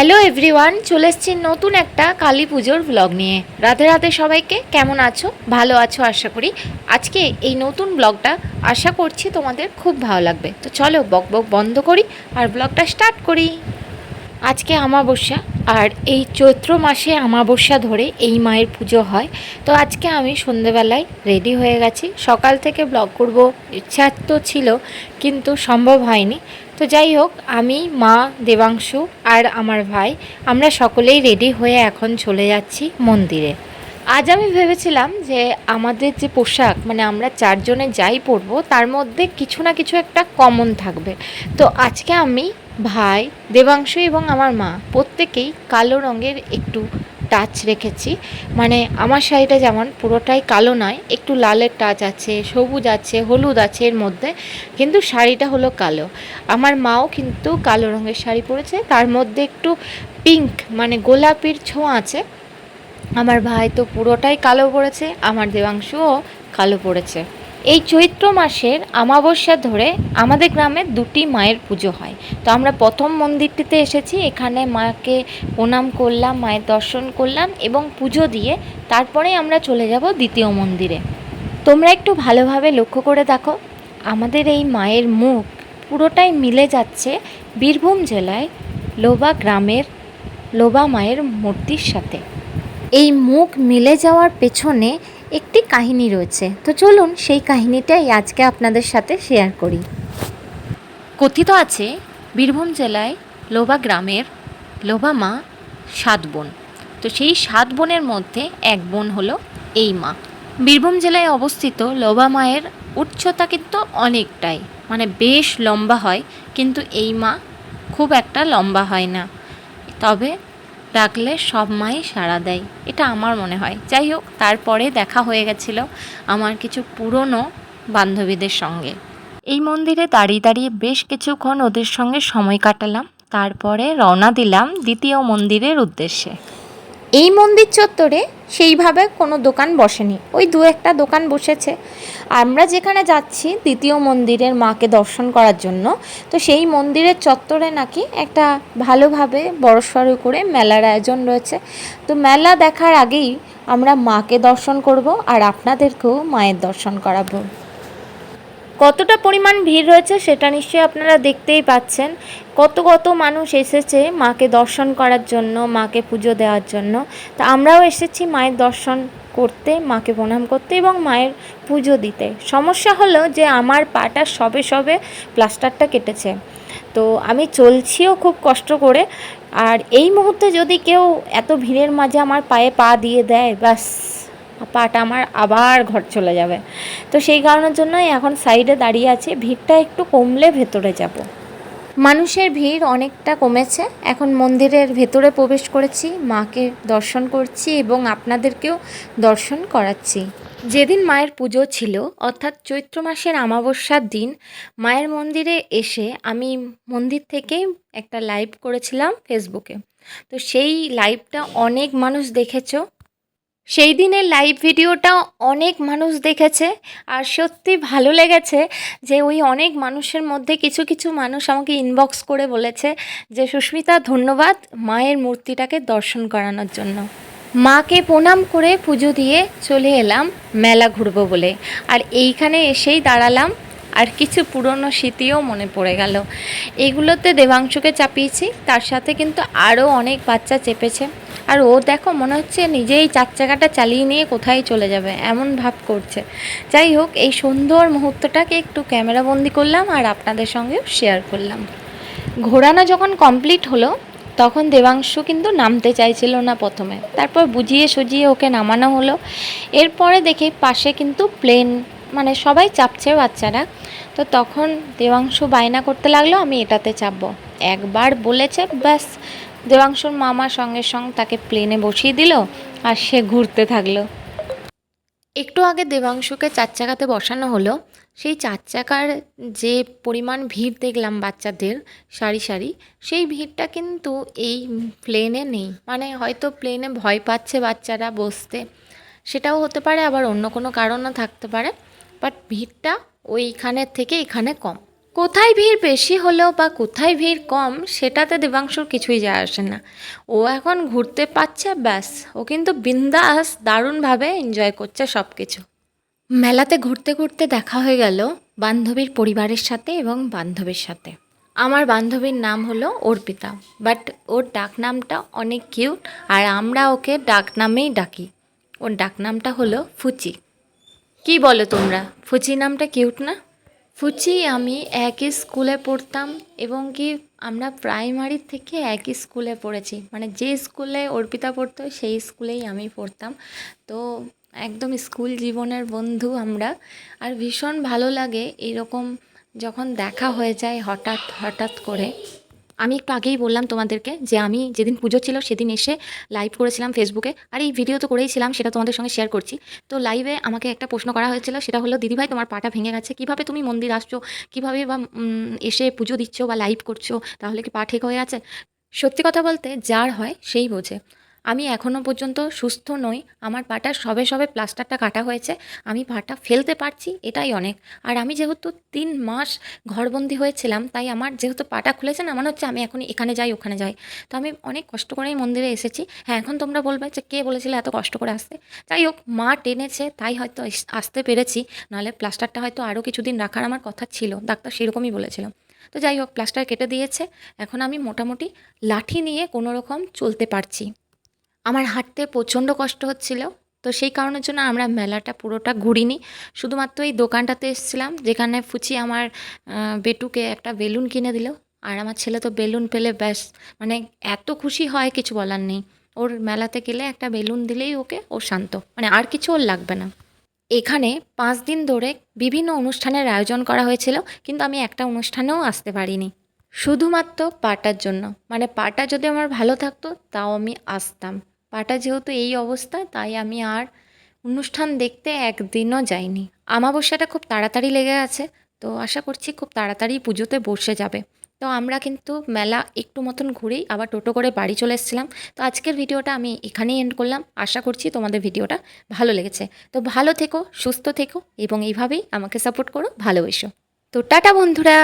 Hello everyone, চলে এসছি নতুন একটা কালী পুজোর ব্লগ নিয়ে। রাধে রাধে সবাইকে, কেমন আছো? ভালো আছো, আশা করি। আজকে এই নতুন ব্লগটা আশা করছি তোমাদের খুব ভালো লাগবে। তো চলো বক বক বন্ধ করি আর ব্লগটা স্টার্ট করি। আজকে আমাবস্যা আর এই চৈত্র মাসে আমাবস্যা ধরে এই মায়ের পুজো হয়। তো আজকে আমি সন্ধেবেলায় রেডি হয়ে গেছি। সকাল থেকে ব্লগ করব, ইচ্ছা তো ছিল, কিন্তু সম্ভব হয়নি। তো যাই হোক, আমি, মা, দেবাংশু আর আমার ভাই, আমরা সকলেই রেডি হয়ে এখন চলে যাচ্ছি মন্দিরে। আজ আমি ভেবেছিলাম যে আমাদের যে পোশাক মানে আমরা চারজনে যাই পরবো, তার মধ্যে কিছু না কিছু একটা কমন থাকবে। তো আজকে আমি ভাই, দেবাংশু এবং আমার মা প্রত্যেকেই কালো রঙের একটু টাচ রেখেছি। মানে আমার শাড়িটা যেমন পুরোটাই কালো নয়, একটু লালের টাচ আছে, সবুজ আছে, হলুদ আছে এর মধ্যে, কিন্তু শাড়িটা হলো কালো। আমার মাও কিন্তু কালো রঙের শাড়ি পরেছে, তার মধ্যে একটু পিঙ্ক মানে গোলাপির ছোঁয়া আছে। আমার ভাই তো পুরোটাই কালো পরেছে, আমার দেবাংশুও কালো পড়েছে এই চৈত্র মাসের আমাবস্যা ধরে আমাদের গ্রামে দুটি মায়ের পুজো হয়। তো আমরা প্রথম মন্দিরটিতে এসেছি, এখানে মাকে প্রণাম করলাম, মায়ের দর্শন করলাম এবং পুজো দিয়ে তারপরে আমরা চলে যাব দ্বিতীয় মন্দিরে। তোমরা একটু ভালোভাবে লক্ষ্য করে দেখো, আমাদের এই মায়ের মুখ পুরোটাই মিলে যাচ্ছে বীরভূম জেলায় লোবা গ্রামের লোবা মায়ের মূর্তির সাথে। এই মুখ মিলে যাওয়ার পেছনে একটি কাহিনী রয়েছে। তো চলুন সেই কাহিনীটাই আজকে আপনাদের সাথে শেয়ার করি। কথিত আছে, বীরভূম জেলায় লোবা গ্রামের লোবা মা সাত বোন। তো সেই সাত বোনের মধ্যে এক বোন হলো এই মা। বীরভূম জেলায় অবস্থিত লোবা মায়ের উচ্চতা কিন্তু অনেকটাই। মানে বেশ লম্বা হয়, কিন্তু এই মা খুব একটা লম্বা হয় না। তবে ডাকলে সব মাই সাড়া দেয়। এটা আমার মনে হয়। যাই হোক তারপরে দেখা হয়ে গেছিল আমার কিছু পুরনো বান্ধবীদের সঙ্গে। এই মন্দিরে দাঁড়িয়ে দাঁড়িয়ে বেশ কিছুক্ষণ ওদের সঙ্গে সময় কাটালাম। তারপরে রওনা দিলাম দ্বিতীয় মন্দিরের উদ্দেশ্যে। এই মন্দির চত্বরে সেইভাবে কোনো দোকান বসেনি। ওই দু একটা দোকান বসেছে। আমরা যেখানে যাচ্ছি দ্বিতীয় মন্দিরের মাকে দর্শন করার জন্য, তো সেই মন্দিরের চত্বরে নাকি একটা ভালোভাবে বড়সড় করে মেলার আয়োজন রয়েছে। তো মেলা দেখার আগেই আমরা মাকে দর্শন করব আর আপনাদেরকেও মায়ের দর্শন করাবো। কতটা পরিমাণ ভিড় রয়েছে সেটা নিশ্চয়ই আপনারা দেখতেই পাচ্ছেন। কত কত মানুষ এসেছে মাকে দর্শন করার জন্য, মাকে পুজো দেওয়ার জন্য। তা আমরাও এসেছি মায়ের দর্শন করতে, মাকে প্রণাম করতে এবং মায়ের পুজো দিতে। সমস্যা হলো যে আমার পাটা সবে সবে প্লাস্টারটা কেটেছে। তো আমি চলছিও খুব কষ্ট করে। আর এই মুহূর্তে যদি কেউ এত ভিড়ের মাঝে আমার পায়ে পা দিয়ে দেয়, ব্যাস। পাটা আমার আবার ঘর চলে যাবে। তো সেই কারণের জন্যই এখন সাইডে দাঁড়িয়ে আছে, ভিড়টা একটু কমলে ভেতরে যাব। মানুষের ভিড় অনেকটা কমেছে, এখন মন্দিরের ভেতরে প্রবেশ করেছি, মাকে দর্শন করছি এবং আপনাদেরকেও দর্শন করাচ্ছি। যেদিন মায়ের পুজো ছিল, অর্থাৎ চৈত্র মাসের আমাবস্যার দিন, মায়ের মন্দিরে এসে আমি মন্দির থেকেই একটা লাইভ করেছিলাম ফেসবুকে তো সেই লাইভটা অনেক মানুষ দেখেছ সেই দিনের লাইভ ভিডিওটা অনেক মানুষ দেখেছে আর সত্যি ভালো লেগেছে যে ওই অনেক মানুষের মধ্যে কিছু কিছু মানুষ আমাকে ইনবক্স করে বলেছে যে, সুস্মিতা, ধন্যবাদ মায়ের মূর্তিটাকে দর্শন করানোর জন্য। মাকে প্রণাম করে পুজো দিয়ে চলে এলাম মেলা ঘুরবো বলে। আর এইখানে এসেই দাঁড়ালাম আর কিছু পুরনো স্মৃতিও মনে পড়ে গেল। এগুলোতে দেবাংশুকে চাপিয়েছি, তার সাথে কিন্তু আরও অনেক বাচ্চা চেপেছে। আর ও দেখো, মনে হচ্ছে নিজেই চার চাকাটা চালিয়ে নিয়ে কোথায় চলে যাবে, এমন ভাব করছে। যাই হোক, এই সুন্দর মুহূর্তটাকে একটু ক্যামেরাবন্দি করলাম আর আপনাদের সঙ্গেও শেয়ার করলাম। ঘোরানো যখন কমপ্লিট হলো, তখন দেবাংশু কিন্তু নামতে চাইছিল না প্রথমে। তারপর বুঝিয়ে সুজিয়ে ওকে নামানো হলো। এরপরে দেখি পাশে কিন্তু প্লেন মানে সবাই চাপছে বাচ্চারা। তো তখন দেবাংশু বায়না করতে লাগল, আমি এটাতে চাপবো। একবার বলেছে, ব্যাস দেবাংশুর মামা সঙ্গে সঙ্গে তাকে প্লেনে বসিয়ে দিল আর সে ঘুরতে থাকল। একটু আগে দেবাংশুকে চার চাকাতে বসানো হলো। সেই চার চাকার যে পরিমাণ ভিড় দেখলাম বাচ্চাদের সারি সারি, সেই ভিড়টা কিন্তু এই প্লেনে নেই। মানে হয়তো প্লেনে ভয় পাচ্ছে বাচ্চারা বসতে। সেটাও হতে পারে, আবার অন্য কোনো কারণও থাকতে পারে। বাট ভিড়টা ওইখানের থেকে এখানে কম। কোথায় ভিড় বেশি হলেও বা কোথায় ভিড় কম, সেটাতে দেবাংশুর কিছুই যায় আসে না। ও এখন ঘুরতে পাচ্ছে, ব্যাস। ও কিন্তু বিন্দাস, দারুণভাবে এনজয় করছে সব কিছু মেলাতে ঘুরতে ঘুরতে দেখা হয়ে গেল বান্ধবীর পরিবারের সাথে এবং বান্ধবীর সাথে। আমার বান্ধবীর নাম হলো অর্পিতা বাট ওর ডাক নামটা অনেক কিউট আর আমরা ওকে ডাক নামেই ডাকি। ওর ডাক নামটা হলো ফুচি। কি বলো তোমরা? ফুচি নামটা কিউট না? ফুচি আমি একই স্কুলে পড়তাম এবং কি আমরা প্রাইমারি থেকে একই স্কুলে পড়েছি। মানে যে স্কুলে অর্পিতা পড়তো, সেই স্কুলেই আমি পড়তাম। তো একদম স্কুল জীবনের বন্ধু আমরা। আর ভীষণ ভালো লাগে এরকম যখন দেখা হয়ে যায় হঠাৎ হঠাৎ করে। আমি একটু আগেই বললাম তোমাদেরকে যে আমি যেদিন পুজো ছিল সেদিন এসে লাইভ করেছিলাম ফেসবুকে আর এই ভিডিও তো করেইছিলাম সেটা তোমাদের সঙ্গে শেয়ার করছি। তো লাইভে আমাকে একটা প্রশ্ন করা হয়েছিল, সেটা হলো দিদিভাই তোমার পাটা ভেঙে গেছে, কীভাবে তুমি মন্দির আসছো? কীভাবে বা এসে পুজো দিচ্ছ বা লাইভ করছ? তাহলে কি পা ঠিক হয়ে আছে? সত্যি কথা বলতে, যার হয় সেই বোঝে। আমি এখনও পর্যন্ত সুস্থ নই। আমার পাটা সবে সবে প্লাস্টারটা কাটা হয়েছে। আমি পাটা ফেলতে পারছি, এটাই অনেক। আর আমি যেহেতু তিন মাস ঘরবন্দি হয়েছিলাম, তাই আমার যেহেতু পাটা খুলেছে না, মনে হচ্ছে আমি এখন এখানে যাই, ওখানে যাই। তো আমি অনেক কষ্ট করেই মন্দিরে এসেছি। হ্যাঁ এখন তোমরা বলবে যে কে বলেছিলে এত কষ্ট করে আসতে? যাই হোক, মা টেনেছে, তাই হয়তো আসতে পেরেছি। নাহলে প্লাস্টারটা হয়তো আরও কিছুদিন রাখার আমার কথা ছিল, ডাক্তার সেরকমই বলেছিল। তো যাই হোক, প্লাস্টার কেটে দিয়েছে। এখন আমি মোটামুটি লাঠি নিয়ে কোনো রকম চলতে পারছি। আমার হাঁটতে প্রচণ্ড কষ্ট হচ্ছিল। তো সেই কারণের জন্য আমরা মেলাটা পুরোটা ঘুরিনি। শুধুমাত্র এই দোকানটাতে এসেছিলাম, যেখানে ফুচি আমার বেটুকে একটা বেলুন কিনে দিল। আর আমার ছেলে তো বেলুন পেলে ব্যাস মানে এত খুশি হয় কিছু বলার নেই। ওর মেলাতে গেলে একটা বেলুন দিলেই ওকে, ও শান্ত। মানে আর কিছু ওর লাগবে না। এখানে পাঁচ দিন ধরে বিভিন্ন অনুষ্ঠানের আয়োজন করা হয়েছিল, কিন্তু আমি একটা অনুষ্ঠানেও আসতে পারিনি। শুধুমাত্র পাটার জন্য। মানে পাটা যদি আমার ভালো থাকতো, তাও আমি আসতাম। পাটা যেহেতু এই অবস্থা, তাই আমি আর অনুষ্ঠান দেখতে একদিনও যাইনি। আমাবস্যাটা খুব তাড়াতাড়ি লেগে আছে, তো আশা করছি খুব তাড়াতাড়ি পুজোতে বসে যাবে। তো আমরা কিন্তু মেলা একটু মতন ঘুরেই আবার টোটো করে বাড়ি চলে এসেছিলাম। তো আজকের ভিডিওটা আমি এখানেই এন্ড করলাম। আশা করছি তোমাদের ভিডিওটা ভালো লেগেছে। তো ভালো থেকো, সুস্থ থেকো এবং এইভাবেই আমাকে সাপোর্ট করো, ভালোবেসো। তো টাটা বন্ধুরা!